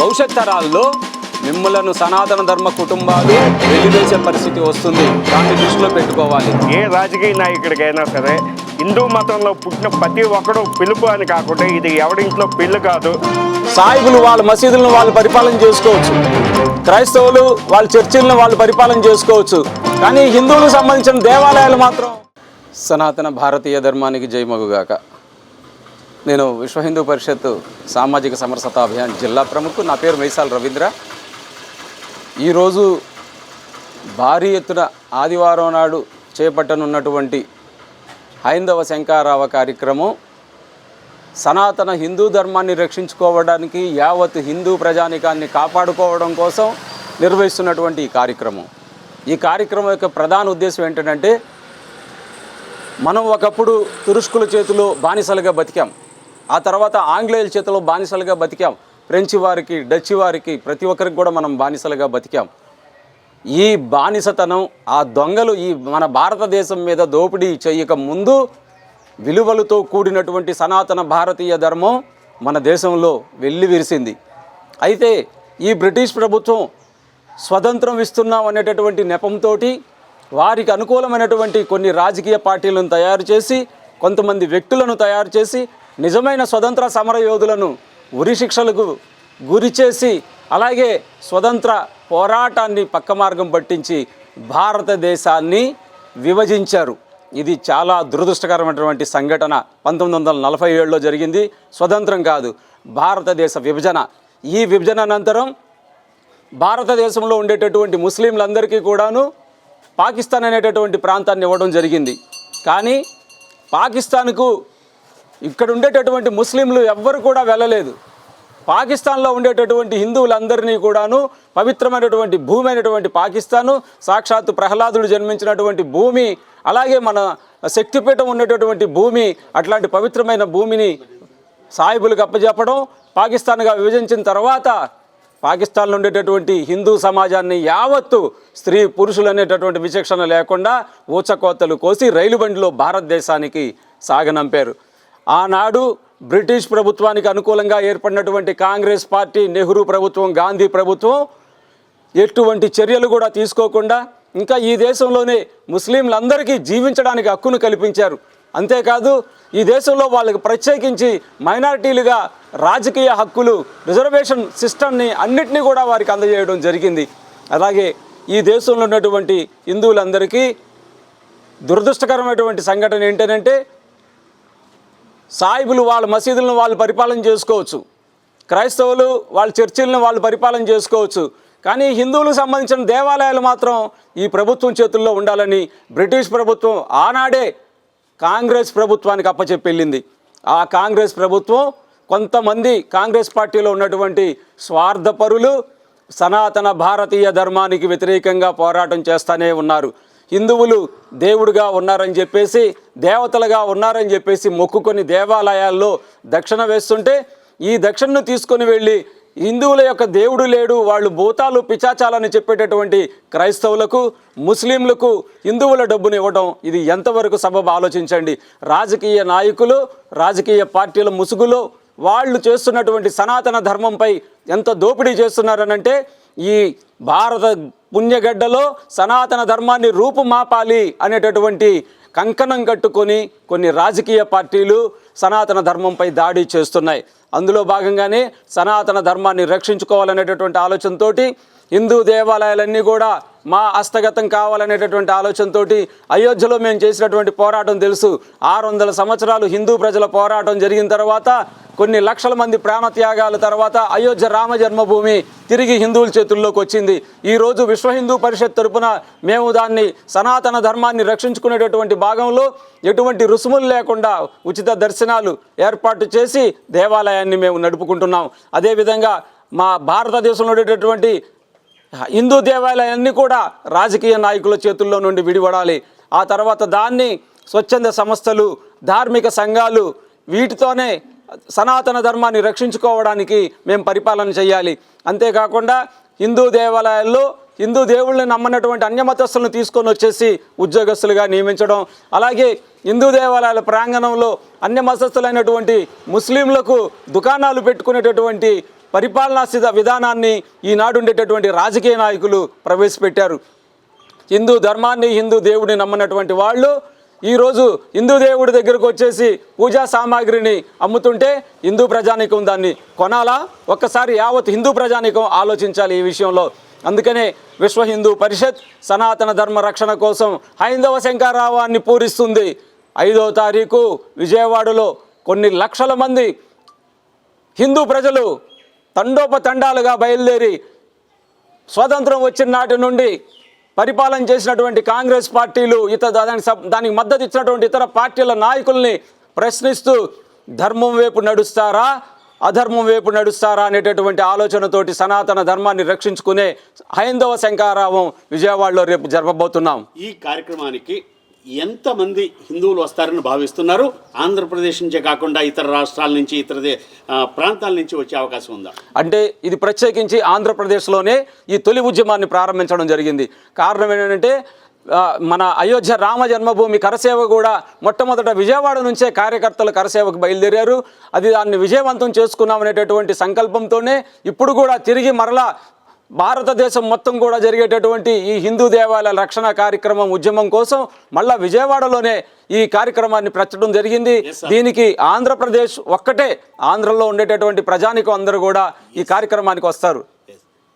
భవిష్యత్ తరాల్లో మిమ్మలను సనాతన ధర్మ కుటుంబాలు వెలివేసే పరిస్థితి వస్తుంది. దాన్ని దృష్టిలో పెట్టుకోవాలి. ఏ రాజకీయ నాయకుడికైనా సరే హిందూ మతంలో పుట్టిన ప్రతి ఒక్కడు పిలుపు అని కాకుండా ఇది ఎవడింట్లో పెళ్ళి కాదు. సాయిబులు వాళ్ళ మసీదులను వాళ్ళు పరిపాలన చేసుకోవచ్చు. క్రైస్తవులు వాళ్ళ చర్చిలను వాళ్ళు పరిపాలన చేసుకోవచ్చు. కానీ హిందువులకు సంబంధించిన దేవాలయాలు మాత్రం సనాతన భారతీయ ధర్మానికి జయమగుగాక. నేను విశ్వ హిందూ పరిషత్ సామాజిక సమరసత అభియాన్ జిల్లా ప్రముఖు. నా పేరు మైసాల్ రవీంద్ర. ఈరోజు భారీ ఎత్తున ఆదివారం నాడు చేపట్టనున్నటువంటి హైందవ శంకారావ కార్యక్రమం సనాతన హిందూ ధర్మాన్ని రక్షించుకోవడానికి యావత్ హిందూ ప్రజానికాన్ని కాపాడుకోవడం కోసం నిర్వహిస్తున్నటువంటి ఈ కార్యక్రమం. ఈ కార్యక్రమం యొక్క ప్రధాన ఉద్దేశం ఏంటంటే మనం ఒకప్పుడు తురుష్కుల చేతిలో బానిసలుగా బతికాం. ఆ తర్వాత ఆంగ్లేయుల చేతిలో బానిసలుగా బతికాం. ఫ్రెంచి వారికి డచ్ వారికి ప్రతి ఒక్కరికి కూడా మనం బానిసలుగా బతికాం. ఈ బానిసతనం ఆ దొంగలు ఈ మన భారతదేశం మీద దోపిడీ చేయక ముందు విలువలతో కూడినటువంటి సనాతన భారతీయ ధర్మం మన దేశంలో వెళ్ళి విరిసింది. అయితే ఈ బ్రిటిష్ ప్రభుత్వం స్వతంత్రం ఇస్తున్నాం అనేటటువంటి నెపంతో వారికి అనుకూలమైనటువంటి కొన్ని రాజకీయ పార్టీలను తయారు చేసి కొంతమంది వ్యక్తులను తయారు చేసి నిజమైన స్వతంత్ర సమర యోధులను ఉరి శిక్షలకు గురి చేసి అలాగే స్వతంత్ర పోరాటాన్ని పక్క మార్గం పట్టించి భారతదేశాన్ని విభజించారు. ఇది చాలా దురదృష్టకరమైనటువంటి సంఘటన. పంతొమ్మిది వందల నలభై ఏడులో జరిగింది. స్వతంత్రం కాదు భారతదేశ విభజన. ఈ విభజన అనంతరం భారతదేశంలో ఉండేటటువంటి ముస్లింలందరికీ కూడాను పాకిస్తాన్ అనేటటువంటి ప్రాంతాన్ని ఇవ్వడం జరిగింది. కానీ పాకిస్తాన్కు ఇక్కడ ఉండేటటువంటి ముస్లింలు ఎవ్వరు కూడా వెళ్ళలేదు. పాకిస్తాన్లో ఉండేటటువంటి హిందువులందరినీ కూడాను పవిత్రమైనటువంటి భూమి అయినటువంటి పాకిస్తాను సాక్షాత్తు ప్రహ్లాదుడు జన్మించినటువంటి భూమి అలాగే మన శక్తిపీఠం ఉన్నటువంటి భూమి అట్లాంటి పవిత్రమైన భూమిని సాయిబులకు అప్పజెప్పడం పాకిస్తాన్గా విభజించిన తర్వాత పాకిస్తాన్లో ఉండేటటువంటి హిందూ సమాజాన్ని యావత్తు స్త్రీ పురుషులు అనేటటువంటి విచక్షణ లేకుండా ఊచకోతలు కోసి రైలు బండిలో భారతదేశానికి సాగనంపారు. ఆనాడు బ్రిటిష్ ప్రభుత్వానికి అనుకూలంగా ఏర్పడినటువంటి కాంగ్రెస్ పార్టీ నెహ్రూ ప్రభుత్వం గాంధీ ప్రభుత్వం ఎటువంటి చర్యలు కూడా తీసుకోకుండా ఇంకా ఈ దేశంలోనే ముస్లింలందరికీ జీవించడానికి హక్కును కల్పించారు. అంతేకాదు ఈ దేశంలో వాళ్ళకి ప్రత్యేకించి మైనారిటీలుగా రాజకీయ హక్కులు రిజర్వేషన్ సిస్టమ్ని అన్నిటినీ కూడా వారికి అందజేయడం జరిగింది. అలాగే ఈ దేశంలో ఉన్నటువంటి హిందువులందరికీ దురదృష్టకరమైనటువంటి సంఘటన ఏంటంటే సాయిబులు వాళ్ళ మసీదులను వాళ్ళు పరిపాలన చేసుకోవచ్చు. క్రైస్తవులు వాళ్ళ చర్చిలను వాళ్ళు పరిపాలన చేసుకోవచ్చు. కానీ హిందువులకు సంబంధించిన దేవాలయాలు మాత్రం ఈ ప్రభుత్వం చేతుల్లో ఉండాలని బ్రిటిష్ ప్రభుత్వం ఆనాడే కాంగ్రెస్ ప్రభుత్వానికి అప్పచెప్పెళ్ళింది ఆ కాంగ్రెస్ ప్రభుత్వం కొంతమంది కాంగ్రెస్ పార్టీలో ఉన్నటువంటి స్వార్థపరులు సనాతన భారతీయ ధర్మానికి వ్యతిరేకంగా పోరాటం చేస్తూనే ఉన్నారు. హిందువులు దేవుడుగా ఉన్నారని చెప్పేసి దేవతలుగా ఉన్నారని చెప్పేసి మొక్కుకొని దేవాలయాల్లో దక్షిణ వేస్తుంటే ఈ దక్షిణను తీసుకొని వెళ్ళి హిందువుల యొక్క దేవుడు లేడు వాళ్ళు భూతాలు పిచాచాలని చెప్పేటటువంటి క్రైస్తవులకు ముస్లింలకు హిందువుల డబ్బును ఇవ్వడం ఇది ఎంతవరకు సబబు ఆలోచించండి. రాజకీయ నాయకులు రాజకీయ పార్టీల ముసుగులో వాళ్ళు చేస్తున్నటువంటి సనాతన ధర్మంపై ఎంత దోపిడీ చేస్తున్నారనంటే ఈ భారత పుణ్యగడ్డలో సనాతన ధర్మాన్ని రూపుమాపాలి అనేటటువంటి కంకణం కట్టుకొని కొన్ని రాజకీయ పార్టీలు సనాతన ధర్మంపై దాడి చేస్తున్నాయి. అందులో భాగంగానే సనాతన ధర్మాన్ని రక్షించుకోవాలనేటటువంటి ఆలోచనతోటి హిందూ దేవాలయాలన్నీ కూడా మా హస్తగతం కావాలనేటటువంటి ఆలోచనతోటి అయోధ్యలో మేము చేసినటువంటి పోరాటం తెలుసు. ఆరు వందల సంవత్సరాలు హిందూ ప్రజల పోరాటం జరిగిన తర్వాత కొన్ని లక్షల మంది ప్రాణత్యాగాల తర్వాత అయోధ్య రామ జన్మభూమి తిరిగి హిందువుల చేతుల్లోకి వచ్చింది. ఈరోజు విశ్వ హిందూ పరిషత్ తరపున మేము దాన్ని సనాతన ధర్మాన్ని రక్షించుకునేటటువంటి భాగంలో ఎటువంటి రుసుములు లేకుండా ఉచిత దర్శనాలు ఏర్పాటు చేసి దేవాలయాన్ని మేము నడుపుకుంటున్నాం. అదేవిధంగా మా భారతదేశంలో ఉండేటటువంటి హిందూ దేవాలయాలన్నీ కూడా రాజకీయ నాయకుల చేతుల్లో నుండి విడిపడాలి. ఆ తర్వాత దాన్ని స్వచ్ఛంద సంస్థలు ధార్మిక సంఘాలు వీటితోనే సనాతన ధర్మాన్ని రక్షించుకోవడానికి మేము పరిపాలన చేయాలి. అంతేకాకుండా హిందూ దేవాలయాల్లో హిందూ దేవుళ్ళని నమ్మనటువంటి అన్యమతస్తులను తీసుకొని వచ్చేసి ఉద్యోగస్తులుగా నియమించడం అలాగే హిందూ దేవాలయాల ప్రాంగణంలో అన్యమతస్థులైనటువంటి ముస్లింలకు దుకాణాలు పెట్టుకునేటటువంటి పరిపాలనా విధానాన్ని ఈనాడు ఉండేటటువంటి రాజకీయ నాయకులు ప్రవేశపెట్టారు. హిందూ ధర్మాన్ని హిందూ దేవుడిని నమ్మనటువంటి వాళ్ళు ఈరోజు హిందూ దేవుడి దగ్గరకు వచ్చేసి పూజా సామాగ్రిని అమ్ముతుంటే హిందూ ప్రజానికం దాన్ని కొనాలా? ఒక్కసారి యావత్ హిందూ ప్రజానికం ఆలోచించాలి ఈ విషయంలో. అందుకనే విశ్వ హిందూ పరిషత్ సనాతన ధర్మ రక్షణ కోసం హైందవ శంకారావాన్ని పూరిస్తుంది. ఐదో తారీఖు విజయవాడలో కొన్ని లక్షల మంది హిందూ ప్రజలు తండోపతండాలుగా బయలుదేరి స్వాతంత్రం వచ్చిన నాటి నుండి పరిపాలన చేసినటువంటి కాంగ్రెస్ పార్టీలు ఇతర దానికి సబ్- దానికి మద్దతు ఇచ్చినటువంటి ఇతర పార్టీల నాయకుల్ని ప్రశ్నిస్తూ ధర్మం వైపు నడుస్తారా అధర్మం వైపు నడుస్తారా అనేటటువంటి ఆలోచనతోటి సనాతన ధర్మాన్ని రక్షించుకునే హైందవ శంకారావం విజయవాడలో రేపు జరపబోతున్నాం. ఈ కార్యక్రమానికి ఎంతమంది హిందువులు వస్తారని భావిస్తున్నారు? ఆంధ్రప్రదేశ్ నుంచే కాకుండా ఇతర రాష్ట్రాల నుంచి ఇతర దే- ప్రాంతాల నుంచి వచ్చే అవకాశం ఉందా? అంటే ఇది ప్రత్యేకించి ఆంధ్రప్రదేశ్లోనే ఈ తొలి ఉద్యమాన్ని ప్రారంభించడం జరిగింది. కారణం ఏంటంటే మన అయోధ్య రామ జన్మభూమి కరసేవ కూడా మొట్టమొదట విజయవాడ నుంచే కార్యకర్తలు కరసేవకు బయలుదేరారు. అది దాన్ని విజయవంతం చేసుకున్నామనేటటువంటి సంకల్పంతోనే ఇప్పుడు కూడా తిరిగి మరలా భారతదేశం మొత్తం కూడా జరిగేటటువంటి ఈ హిందూ దేవాలయాల రక్షణ కార్యక్రమం ఉద్యమం కోసం మళ్ళా విజయవాడలోనే ఈ కార్యక్రమాన్ని పెట్టడం జరిగింది. దీనికి ఆంధ్రప్రదేశ్ ఒక్కటే ఆంధ్రలో ఉండేటటువంటి ప్రజానికం అందరూ కూడా ఈ కార్యక్రమానికి వస్తారు.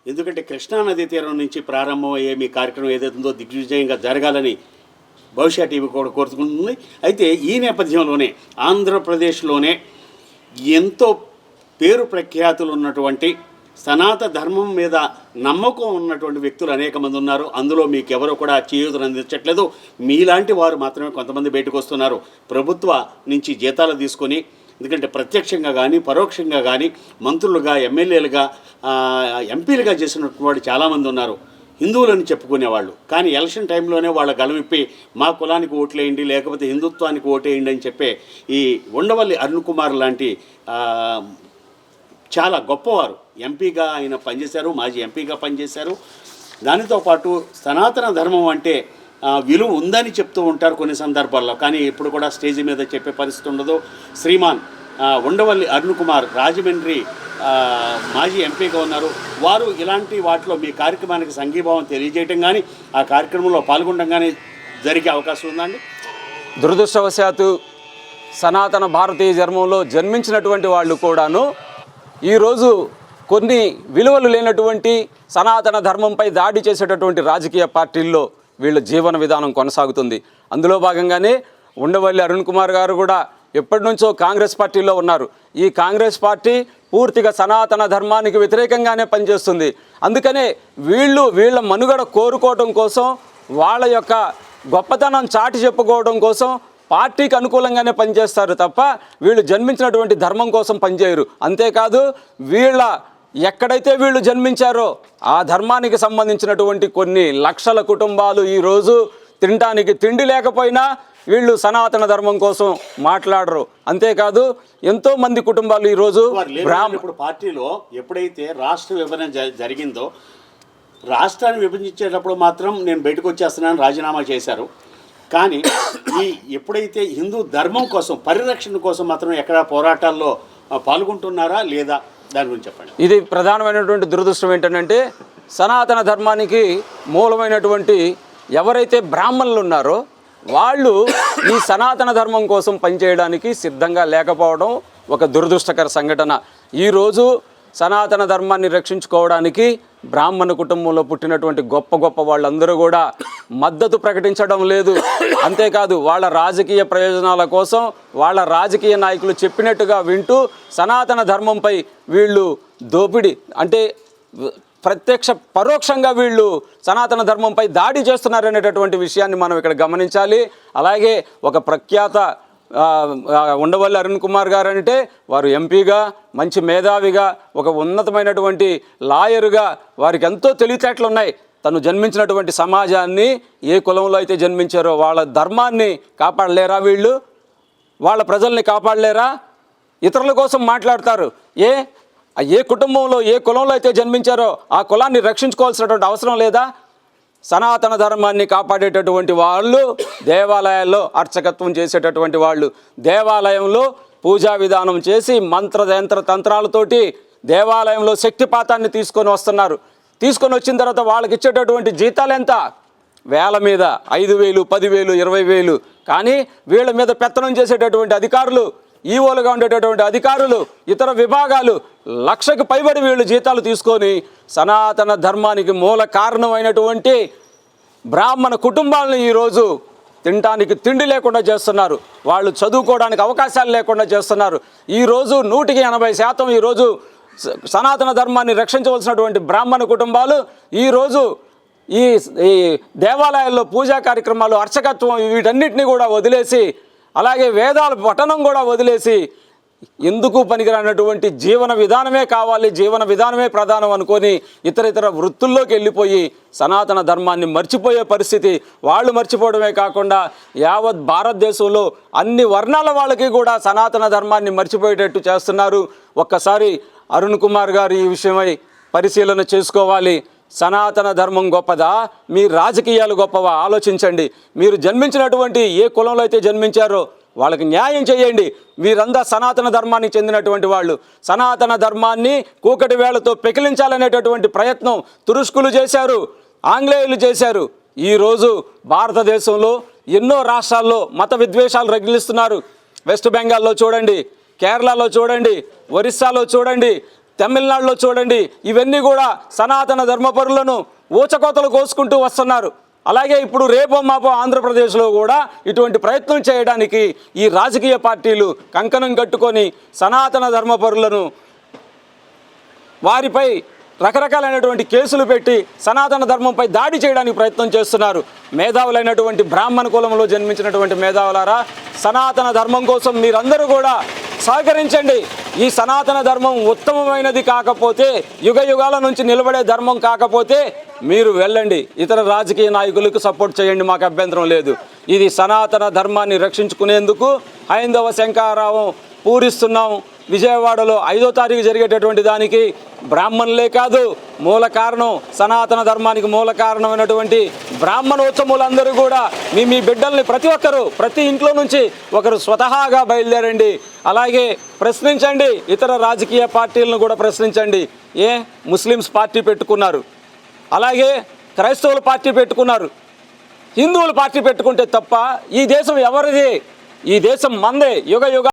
ఎందుకంటే కృష్ణానది తీరం నుంచి ప్రారంభమయ్యే మీ కార్యక్రమం ఏదైతే ఉందో దిగ్విజయంగా జరగాలని భవిష్య టీవీ కూడా కోరుకుంటుంది. అయితే ఈ నేపథ్యంలోనే ఆంధ్రప్రదేశ్లోనే ఎంతో పేరు ప్రఖ్యాతులు ఉన్నటువంటి సనాత ధర్మం మీద నమ్మకం ఉన్నటువంటి వ్యక్తులు అనేక మంది ఉన్నారు. అందులో మీకు ఎవరు కూడా చేయూతను అందించట్లేదు. మీలాంటి వారు మాత్రమే కొంతమంది బయటకు వస్తున్నారు. ప్రభుత్వ నుంచి జీతాలు తీసుకొని ఎందుకంటే ప్రత్యక్షంగా కానీ పరోక్షంగా కానీ మంత్రులుగా ఎమ్మెల్యేలుగా ఎంపీలుగా చేసినటువంటి వాడు చాలామంది ఉన్నారు. హిందువులని చెప్పుకునేవాళ్ళు. కానీ ఎలక్షన్ టైంలోనే వాళ్ళ గలమిప్పి మా కులానికి ఓట్లేయండి లేకపోతే హిందుత్వానికి ఓటేయండి అని చెప్పే ఈ ఉండవల్లి అరుణ్ కుమార్ లాంటి చాలా గొప్పవారు. ఎంపీగా ఆయన పనిచేశారు మాజీ ఎంపీగా పనిచేశారు. దానితో పాటు సనాతన ధర్మం అంటే విలువ ఉందని చెప్తూ ఉంటారు కొన్ని సందర్భాల్లో. కానీ ఇప్పుడు కూడా స్టేజ్ మీద చెప్పే పరిస్థితి ఉండదు. శ్రీమాన్ ఉండవల్లి అరుణ్ కుమార్ రాజమండ్రి మాజీ ఎంపీగా ఉన్నారు. వారు ఇలాంటి వాటిలో మీ కార్యక్రమానికి సంఘీభావం తెలియజేయటం కానీ ఆ కార్యక్రమంలో పాల్గొనడం కానీ జరిగే అవకాశం ఉందండి దురదృష్టవశాత్తు సనాతన భారతీయ ధర్మంలో జన్మించినటువంటి వాళ్ళు కూడాను ఈరోజు కొన్ని విలువలు లేనటువంటి సనాతన ధర్మంపై దాడి చేసేటటువంటి రాజకీయ పార్టీల్లో వీళ్ళ జీవన విధానం కొనసాగుతుంది. అందులో భాగంగానే ఉండవల్లి అరుణ్ కుమార్ గారు కూడా ఎప్పటి నుంచో కాంగ్రెస్ పార్టీలో ఉన్నారు. ఈ కాంగ్రెస్ పార్టీ పూర్తిగా సనాతన ధర్మానికి వ్యతిరేకంగానే పనిచేస్తుంది. అందుకనే వీళ్ళు వీళ్ళ మనుగడ కోరుకోవడం కోసం వాళ్ళ యొక్క గొప్పతనం చాటి చెప్పుకోవడం కోసం పార్టీకి అనుకూలంగానే పనిచేస్తారు తప్ప వీళ్ళు జన్మించినటువంటి ధర్మం కోసం పనిచేయరు. అంతేకాదు వీళ్ళ ఎక్కడైతే వీళ్ళు జన్మించారో ఆ ధర్మానికి సంబంధించినటువంటి కొన్ని లక్షల కుటుంబాలు ఈరోజు తినటానికి తిండి లేకపోయినా వీళ్ళు సనాతన ధర్మం కోసం మాట్లాడరు. అంతేకాదు ఎంతో మంది కుటుంబాలు ఈరోజు ఇప్పుడు పార్టీలో ఎప్పుడైతే రాష్ట్ర విభజన జరిగిందో రాష్ట్రాన్ని విభజించేటప్పుడు మాత్రం నేను బయటకు వచ్చేస్తున్నాను రాజీనామా చేశారు. కానీ ఈ ఎప్పుడైతే హిందూ ధర్మం కోసం పరిరక్షణ కోసం మాత్రం ఎక్కడ పోరాటాల్లో పాల్గొంటున్నారా లేదా దాని గురించి చెప్పండి. ఇది ప్రధానమైనటువంటి దురదృష్టం ఏంటంటే సనాతన ధర్మానికి మూలమైనటువంటి ఎవరైతే బ్రాహ్మణులు ఉన్నారో వాళ్ళు ఈ సనాతన ధర్మం కోసం పనిచేయడానికి సిద్ధంగా లేకపోవడం ఒక దురదృష్టకర సంఘటన. ఈరోజు సనాతన ధర్మాన్ని రక్షించుకోవడానికి బ్రాహ్మణ కుటుంబంలో పుట్టినటువంటి గొప్ప గొప్ప వాళ్ళందరూ కూడా మద్దతు ప్రకటించడం లేదు. అంతేకాదు వాళ్ళ రాజకీయ ప్రయోజనాల కోసం వాళ్ళ రాజకీయ నాయకులు చెప్పినట్టుగా వింటూ సనాతన ధర్మంపై వీళ్ళు దోపిడీ అంటే ప్రత్యక్ష పరోక్షంగా వీళ్ళు సనాతన ధర్మంపై దాడి చేస్తున్నారనేటటువంటి విషయాన్ని మనం ఇక్కడ గమనించాలి. అలాగే ఒక ప్రఖ్యాత ఉండవల్లి అరుణ్ కుమార్ గారు అంటే వారు ఎంపీగా మంచి మేధావిగా ఒక ఉన్నతమైనటువంటి లాయరుగా వారికి ఎంతో తెలివితేటలు ఉన్నాయి తను జన్మించినటువంటి సమాజాన్ని ఏ కులంలో అయితే జన్మించారో వాళ్ళ ధర్మాన్ని కాపాడలేరా వీళ్ళు? వాళ్ళ ప్రజల్ని కాపాడలేరా? ఇతరుల కోసం మాట్లాడతారు. ఏ? ఏ కుటుంబంలో ఏ కులంలో అయితే జన్మించారో ఆ కులాన్ని రక్షించుకోవాల్సినటువంటి అవసరం లేదా? సనాతన ధర్మాన్ని కాపాడేటటువంటి వాళ్ళు దేవాలయాల్లో అర్చకత్వం చేసేటటువంటి వాళ్ళు దేవాలయంలో పూజా విధానం చేసి మంత్ర యంత్ర తంత్రాలతోటి దేవాలయంలో శక్తిపాతాన్ని తీసుకొని వస్తున్నారు. తీసుకొని వచ్చిన తర్వాత వాళ్ళకి ఇచ్చేటటువంటి జీతాలు ఎంత? వేల మీద ఐదు వేలు పదివేలు ఇరవై వేలు. కానీ వీళ్ళ మీద పెత్తనం చేసేటటువంటి అధికారులు ఈవోలుగా ఉండేటటువంటి అధికారులు ఇతర విభాగాలు లక్షకు పైబడి వీళ్ళు జీతాలు తీసుకొని సనాతన ధర్మానికి మూల కారణమైనటువంటి బ్రాహ్మణ కుటుంబాలను ఈరోజు తినటానికి తిండి లేకుండా చేస్తున్నారు. వాళ్ళు చదువుకోవడానికి అవకాశాలు లేకుండా చేస్తున్నారు. ఈరోజు నూటికి ఎనభై శాతం ఈరోజు సనాతన ధర్మాన్ని రక్షించవలసినటువంటి బ్రాహ్మణ కుటుంబాలు ఈరోజు ఈ ఈ దేవాలయాల్లో పూజా కార్యక్రమాలు అర్చకత్వం వీటన్నిటిని కూడా వదిలేసి అలాగే వేదాల పఠనం కూడా వదిలేసి ఎందుకు పనికిరానటువంటి జీవన విధానమే కావాలి జీవన విధానమే ప్రధానం అనుకొని ఇతర ఇతర వృత్తుల్లోకి వెళ్ళిపోయి సనాతన ధర్మాన్ని మర్చిపోయే పరిస్థితి వాళ్ళు మర్చిపోవడమే కాకుండా యావత్ భారతదేశంలో అన్ని వర్ణాల వాళ్ళకి కూడా సనాతన ధర్మాన్ని మర్చిపోయేటట్టు చేస్తున్నారు. ఒక్కసారి అరుణ్ కుమార్ గారు ఈ విషయమై పరిశీలన చేసుకోవాలి. సనాతన ధర్మం గొప్పదా? మీ రాజకీయాలు గొప్పవా? ఆలోచించండి. మీరు జన్మించినటువంటి ఏ కులంలో అయితే జన్మించారో వాళ్ళకి న్యాయం చేయండి. వీరందా సనాతన ధర్మానికి చెందినటువంటి వాళ్ళు. సనాతన ధర్మాన్ని కూకటి వేళతో పెకిలించాలనేటటువంటి ప్రయత్నం తురుష్కులు చేశారు. ఆంగ్లేయులు చేశారు. ఈరోజు భారతదేశంలో ఎన్నో రాష్ట్రాల్లో మత విద్వేషాలు రగిలిస్తున్నారు. వెస్ట్ బెంగాల్లో చూడండి కేరళలో చూడండి ఒరిస్సాలో చూడండి తమిళనాడులో చూడండి ఇవన్నీ కూడా సనాతన ధర్మపరులను ఊచకోతలు కోసుకుంటూ వస్తున్నారు. అలాగే ఇప్పుడు రేపో మాపో ఆంధ్రప్రదేశ్లో కూడా ఇటువంటి ప్రయత్నం చేయడానికి ఈ రాజకీయ పార్టీలు కంకణం కట్టుకొని సనాతన ధర్మపరులను వారిపై రకరకాలైనటువంటి కేసులు పెట్టి సనాతన ధర్మంపై దాడి చేయడానికి ప్రయత్నం చేస్తున్నారు. మేధావులైనటువంటి బ్రాహ్మణ కులంలో జన్మించినటువంటి మేధావులారా సనాతన ధర్మం కోసం మీరందరూ కూడా సహకరించండి. ఈ సనాతన ధర్మం ఉత్తమమైనది కాకపోతే యుగ యుగాల నుంచి నిలబడే ధర్మం కాకపోతే మీరు వెళ్ళండి. ఇతర రాజకీయ నాయకులకు సపోర్ట్ చేయండి మాకు అభ్యంతరం లేదు. ఇది సనాతన ధర్మాన్ని రక్షించుకునేందుకు హైందవ శంకారావం పూరిస్తున్నాం. విజయవాడలో ఐదో తారీఖు జరిగేటటువంటి దానికి బ్రాహ్మణులే కాదు మూల కారణం సనాతన ధర్మానికి మూల కారణమైనటువంటి బ్రాహ్మణోత్సములందరూ కూడా మీ మీ బిడ్డల్ని ప్రతి ఒక్కరు ప్రతి ఇంట్లో నుంచి ఒకరు స్వతహాగా బయలుదేరండి. అలాగే ప్రశ్నించండి ఇతర రాజకీయ పార్టీలను కూడా ప్రశ్నించండి. ఏ? ముస్లిమ్స్ పార్టీ పెట్టుకున్నారు. అలాగే క్రైస్తవులు పార్టీ పెట్టుకున్నారు. హిందువులు పార్టీ పెట్టుకుంటే తప్ప ఈ దేశం ఎవరిది? ఈ దేశం మందే. యుగ యుగ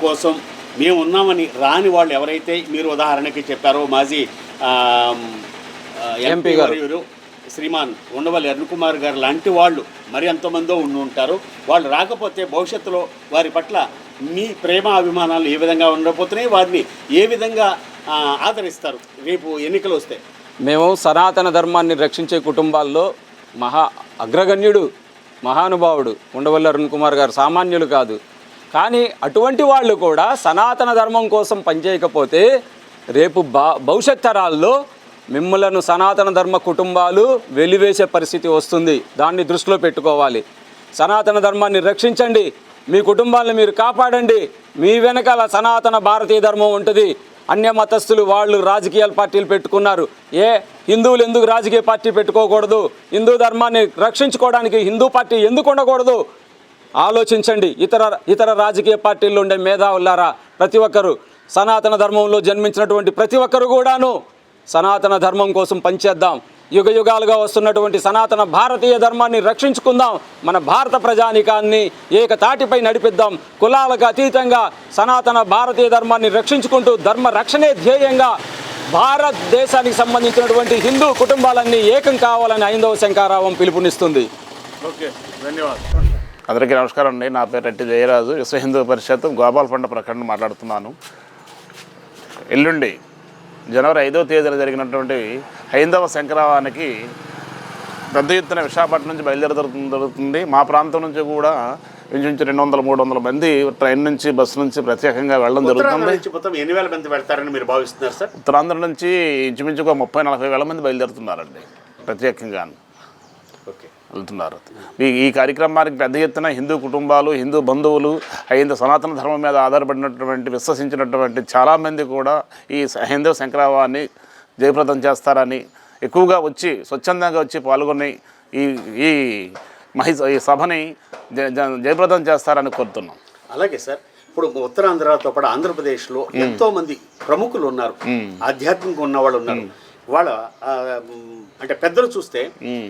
కోసం మేము ఉన్నామని రాని వాళ్ళు ఎవరైతే మీరు ఉదాహరణకి చెప్పారో మాజీ ఎంపీ గారు. శ్రీమాన్ ఉండవల్లి అరుణ్ కుమార్ గారు లాంటి వాళ్ళు మరి ఎంతమందో ఉండి ఉంటారు వాళ్ళు రాకపోతే భవిష్యత్తులో వారి పట్ల మీ ప్రేమ అభిమానాలు ఏ విధంగా ఉండబోతున్నాయి? వారిని ఏ విధంగా ఆదరిస్తారు? రేపు ఎన్నికలు వస్తే. మేము సనాతన ధర్మాన్ని రక్షించే కుటుంబాల్లో మహా అగ్రగణ్యుడు మహానుభావుడు ఉండవల్లి అరుణ్ కుమార్ గారు సామాన్యులు కాదు. కానీ అటువంటి వాళ్ళు కూడా సనాతన ధర్మం కోసం పనిచేయకపోతే రేపు బా భవిష్యత్ తరాల్లో మిమ్మలను సనాతన ధర్మ కుటుంబాలు వెలివేసే పరిస్థితి వస్తుంది. దాన్ని దృష్టిలో పెట్టుకోవాలి. సనాతన ధర్మాన్ని రక్షించండి. మీ కుటుంబాలను మీరు కాపాడండి. మీ వెనకాల సనాతన భారతీయ ధర్మం ఉంటుంది. అన్య మతస్థులు వాళ్ళు రాజకీయ పార్టీలు పెట్టుకున్నారు. ఏ హిందువులు ఎందుకు రాజకీయ పార్టీ పెట్టుకోకూడదు? హిందూ ధర్మాన్ని రక్షించుకోవడానికి హిందూ పార్టీ ఎందుకు ఉండకూడదు? ఆలోచించండి. ఇతర ఇతర రాజకీయ పార్టీల్లో ఉండే మేధావులారా ప్రతి ఒక్కరు సనాతన ధర్మంలో జన్మించినటువంటి ప్రతి ఒక్కరు కూడాను సనాతన ధర్మం కోసం పనిచేద్దాం. యుగ యుగాలుగా వస్తున్నటువంటి సనాతన భారతీయ ధర్మాన్ని రక్షించుకుందాం. మన భారత ప్రజానికాన్ని ఏకతాటిపై నడిపిద్దాం. కులాలకు అతీతంగా సనాతన భారతీయ ధర్మాన్ని రక్షించుకుంటూ ధర్మ రక్షణే ధ్యేయంగా భారతదేశానికి సంబంధించినటువంటి హిందూ కుటుంబాలన్నీ ఏకం కావాలని ఐందవ శంకారావం పిలుపునిస్తుంది. ఓకే ధన్యవాదాలు. అందరికీ నమస్కారం అండి. నా పేరు రెడ్డి జయరాజు. విశ్వ హిందూ పరిషత్ గోపాలపండ ప్రకటన మాట్లాడుతున్నాను. ఎల్లుండి జనవరి ఐదవ తేదీన జరిగినటువంటి హైందవ శంకరావానికి పెద్ద ఎత్తున విశాఖపట్నం నుంచి బయలుదేరుతుంది జరుగుతుంది. మా ప్రాంతం నుంచి కూడా ఇంచుమించు రెండు వందల మూడు వందల మంది ట్రైన్ నుంచి బస్సు నుంచి ప్రత్యేకంగా వెళ్ళడం జరుగుతుంది. మొత్తం ఎన్ని వేల మంది వెళ్తారని మీరు భావిస్తున్నారు సార్? ఉత్తరాంధ్ర నుంచి ఇంచుమించుగా ముప్పై నలభై వేల మంది బయలుదేరుతున్నారండి ప్రత్యేకంగా వెళ్తున్నారు ఈ ఈ కార్యక్రమానికి పెద్ద ఎత్తున హిందూ కుటుంబాలు హిందూ బంధువులు హిందూ సనాతన ధర్మం మీద ఆధారపడినటువంటి విశ్వసించినటువంటి చాలామంది కూడా ఈ హైందవ శంకరావాన్ని జయప్రదం చేస్తారని ఎక్కువగా వచ్చి స్వచ్ఛందంగా వచ్చి పాల్గొని ఈ ఈ మహి ఈ సభని జయప్రదం చేస్తారని కోరుతున్నాం. అలాగే సార్ ఇప్పుడు ఉత్తరాంధ్రతో పాటు ఆంధ్రప్రదేశ్లో ఎంతో మంది ప్రముఖులు ఉన్నారు. ఆధ్యాత్మికంగా ఉన్న వాళ్ళు ఉన్నారు వాళ్ళ అంటే పెద్దలు చూస్తే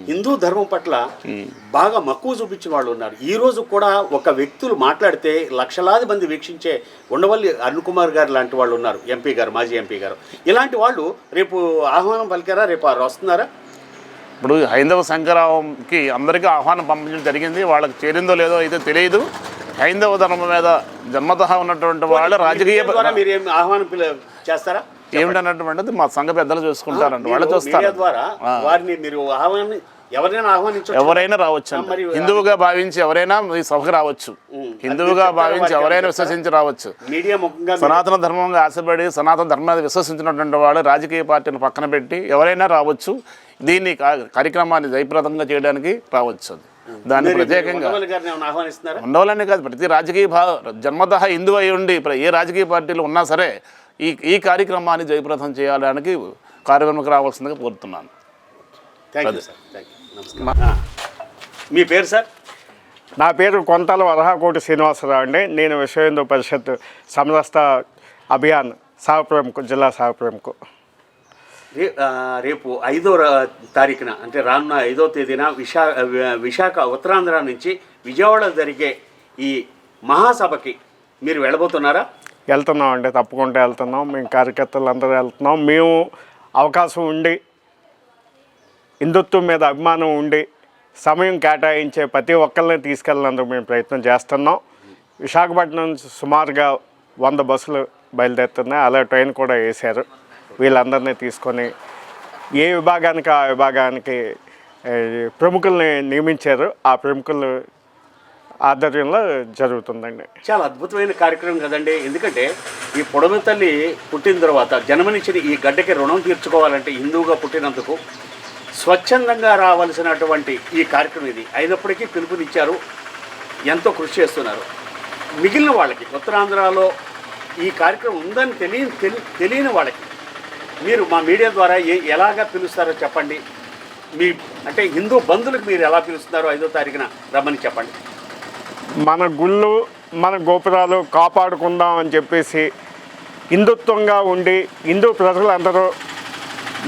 హిందూ ధర్మం పట్ల బాగా మక్కువ చూపించిన వాళ్ళు ఉన్నారు. ఈ రోజు కూడా ఒక వ్యక్తులు మాట్లాడితే లక్షలాది మంది వీక్షించే ఉండవల్లి అరుణ్ కుమార్ గారు లాంటి వాళ్ళు ఉన్నారు ఎంపీ గారు మాజీ ఎంపీ గారు. ఇలాంటి వాళ్ళు రేపు ఆహ్వానం పలికారా రేపు వారు వస్తున్నారా? ఇప్పుడు హైందవ సంకరావంకి అందరికీ ఆహ్వానం పంపించడం జరిగింది. వాళ్ళకి చేరిందో లేదో అయితే తెలియదు. హైందవ ధర్మం మీద జన్మతహ ఉన్నటువంటి వాళ్ళు రాజకీయ ద్వారా మీరు ఏం ఆహ్వానం చేస్తారా? ఏమిటన్నటువంటిది మా సంఘ పెద్దలు చూసుకుంటారండి. వాళ్ళు చూస్తారు. మీడియా ద్వారా వారిని మీరు ఆహ్వానం ఎవరినైనా ఆహ్వానించవచ్చు. ఎవరైనా రావచ్చు హిందువుగా భావించి ఎవరైనా ఈ సభకు రావచ్చు. హిందువుగా భావించి ఎవరైనా విశ్వసించి రావచ్చు. సనాతన ధర్మంగా ఆశపడి సనాతన ధర్మాన్ని విశ్వసించినటువంటి వాళ్ళు రాజకీయ పార్టీని పక్కన పెట్టి ఎవరైనా రావచ్చు. దీన్ని కార్యక్రమాన్ని జయప్రదంగా చేయడానికి రావచ్చు అది. దాన్ని ప్రత్యేకంగా ఉండవాలని కాదు ప్రతి రాజకీయ జన్మతః హిందూ అయి ఉండి ఏ రాజకీయ పార్టీలు ఉన్నా సరే ఈ ఈ కార్యక్రమాన్ని జయప్రదం చేయడానికి కార్యక్రమకు రావాల్సిందిగా కోరుతున్నాను. Thank you sir thank you. మీ పేరు సార్ నా పేరు కొంతల వరహాకోటి శ్రీనివాసరావు అండి. నేను విశ్వ హిందూ పరిషత్ సమరస్త అభియాన్ సహప్రముఖ జిల్లా సహప్రముఖ రే ఆ, రేపు ఐదో తారీఖున అంటే రానున్న ఐదో తేదీన విశా విశాఖ ఉత్తరాంధ్ర నుంచి విజయవాడ జరిగే ఈ మహాసభకి మీరు వెళ్ళబోతున్నారా? వెళ్తున్నాం అండి తప్పకుండా వెళ్తున్నాం. మేము కార్యకర్తలు అందరూ వెళ్తున్నాం. మేము అవకాశం ఉండి హిందుత్వం మీద అభిమానం ఉండి సమయం కేటాయించే ప్రతి ఒక్కరిని తీసుకెళ్ళినందుకు మేము ప్రయత్నం చేస్తున్నాం. విశాఖపట్నం నుంచి సుమారుగా వంద బస్సులు బయలుదేరుతున్నాయి. అలా ట్రైన్ కూడా వేశారు. వీళ్ళందరినీ తీసుకొని ఏ విభాగానికి ఆ విభాగానికి ప్రముఖుల్ని నియమించారు. ఆ ప్రముఖులు ఆధ్వర్యంలో జరుగుతుందండి. చాలా అద్భుతమైన కార్యక్రమం కదండి. ఎందుకంటే ఈ పొడవ తల్లి పుట్టిన తర్వాత జన్మనిచ్చిన ఈ గడ్డకి రుణం తీర్చుకోవాలంటే హిందువుగా పుట్టినందుకు స్వచ్ఛందంగా రావాల్సినటువంటి ఈ కార్యక్రమం ఇది. అయినప్పటికీ పిలుపునిచ్చారు. ఎంతో కృషి చేస్తున్నారు. మిగిలిన వాళ్ళకి ఉత్తరాంధ్రలో ఈ కార్యక్రమం ఉందని తెలియని తెలి తెలియని వాళ్ళకి మీరు మా మీడియా ద్వారా ఏ ఎలాగా పిలుస్తారో చెప్పండి. మీ అంటే హిందూ బంధువులకు మీరు ఎలా పిలుస్తున్నారో ఐదో తారీఖున రమ్మని చెప్పండి. మన గుళ్ళు మన గోపురాలు కాపాడుకుందాం అని చెప్పేసి హిందుత్వంగా ఉండి హిందూ ప్రజలందరూ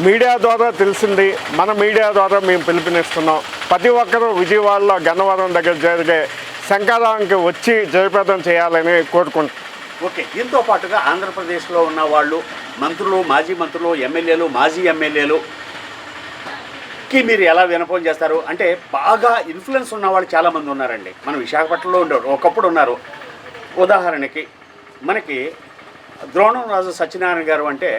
మీడియా ద్వారా తెలిసింది మన మీడియా ద్వారా మేము పిలుపునిస్తున్నాం. ప్రతి ఒక్కరూ విజయవాడలో గన్నవరం దగ్గర జరిగే శంకరానికి వచ్చి జయప్రదం చేయాలని కోరుకుంటున్నాం. ఓకే దీంతో పాటుగా ఆంధ్రప్రదేశ్లో ఉన్న వాళ్ళు మంత్రులు మాజీ మంత్రులు ఎమ్మెల్యేలు మాజీ ఎమ్మెల్యేలు కి మీరు ఎలా వినపం చేస్తారు? అంటే బాగా ఇన్ఫ్లుయెన్స్ ఉన్న వాళ్ళు చాలామంది ఉన్నారండి. మనం విశాఖపట్నంలో ఉండేవారు ఒకప్పుడు ఉన్నారు. ఉదాహరణకి మనకి ద్రోణం రాజు సత్యనారాయణ గారు అంటే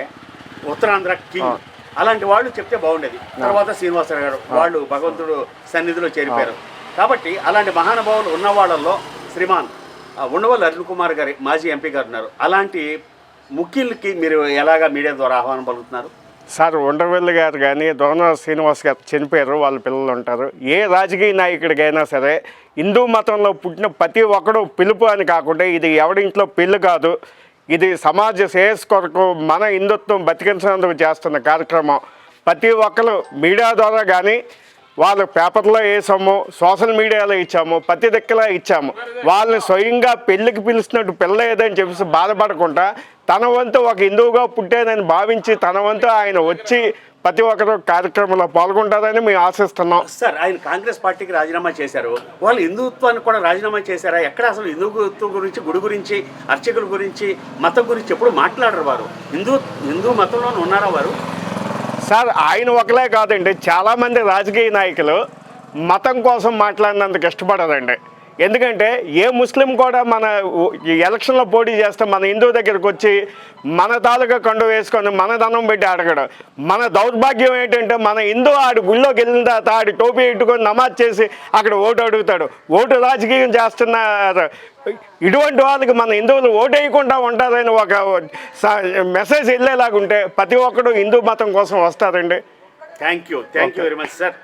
ఉత్తరాంధ్ర కింగ్. అలాంటి వాళ్ళు చెప్తే బాగుండేది. తర్వాత శ్రీనివాసరావు గారు వాళ్ళు భగవంతుడు సన్నిధిలో చేరిపోయారు. కాబట్టి అలాంటి మహానుభావులు ఉన్న వాళ్ళల్లో శ్రీమాన్ ఉండవల్లి అరుణ్ కుమార్ గారి మాజీ ఎంపీ గారు ఉన్నారు. అలాంటి ముఖ్యులకి మీరు ఎలాగా మీడియా ద్వారా ఆహ్వానం పలుకుతున్నారు? సార్ ఉండవెల్లి గారు కానీ దోనా శ్రీనివాస్ గారు చనిపోయారు వాళ్ళ పిల్లలు ఉంటారు. ఏ రాజకీయ నాయకుడికైనా సరే హిందూ మతంలో పుట్టిన ప్రతి ఒక్కడు పిలుపు అని కాకుండా ఇది ఎవడింట్లో పెళ్ళి కాదు. ఇది సమాజ శ్రేయస్ కొరకు మన హిందుత్వం బతికించినందుకు చేస్తున్న కార్యక్రమం. ప్రతి ఒక్కరు మీడియా ద్వారా కానీ వాళ్ళు పేపర్లో వేసాము సోషల్ మీడియాలో ఇచ్చాము ప్రతి దిక్కలా ఇచ్చాము. వాళ్ళని స్వయంగా పెళ్ళికి పిలిచినట్టు పిల్ల ఏదని చెప్పేసి బాధపడకుండా తన వంతు ఒక హిందువుగా పుట్టేదని భావించి తన వంతు ఆయన వచ్చి ప్రతి ఒక్కరు కార్యక్రమంలో పాల్గొంటారని మేము ఆశిస్తున్నాం. సార్ ఆయన కాంగ్రెస్ పార్టీకి రాజీనామా చేశారు. వాళ్ళు హిందుత్వానికి కూడా రాజీనామా చేశారా? ఎక్కడ అసలు హిందుత్వం గురించి గుడి గురించి అర్చకుల గురించి మతం గురించి ఎప్పుడు మాట్లాడరు వారు? హిందూ హిందూ మతంలోనే ఉన్నారా వారు? సార్ ఆయన ఒకలే కాదండి. చాలామంది రాజకీయ నాయకులు మతం కోసం మాట్లాడినందుకు ఇష్టపడరండి. ఎందుకంటే ఏ ముస్లిం కూడా మన ఎలక్షన్లో పోటీ చేస్తే మన హిందూ దగ్గరికి వచ్చి మన తాలూకా కండు వేసుకొని మన దండం పెట్టి అడగడు మన దౌర్భాగ్యం ఏంటంటే మన హిందూ ఆడి గుళ్ళోకి వెళ్ళిన తర్వాత ఆడి టోపీ పెట్టుకొని నమాజ్ చేసి అక్కడ ఓటు అడుగుతాడు. ఓటు రాజకీయం చేస్తున్నారు. ఇటువంటి వాళ్ళకి మన హిందువులు ఓటు వేయకుండా ఉంటారని ఒక మెసేజ్ వెళ్ళేలాగుంటే ప్రతి ఒక్కడు హిందూ మతం కోసం వస్తారండి. Thank you thank you very much sir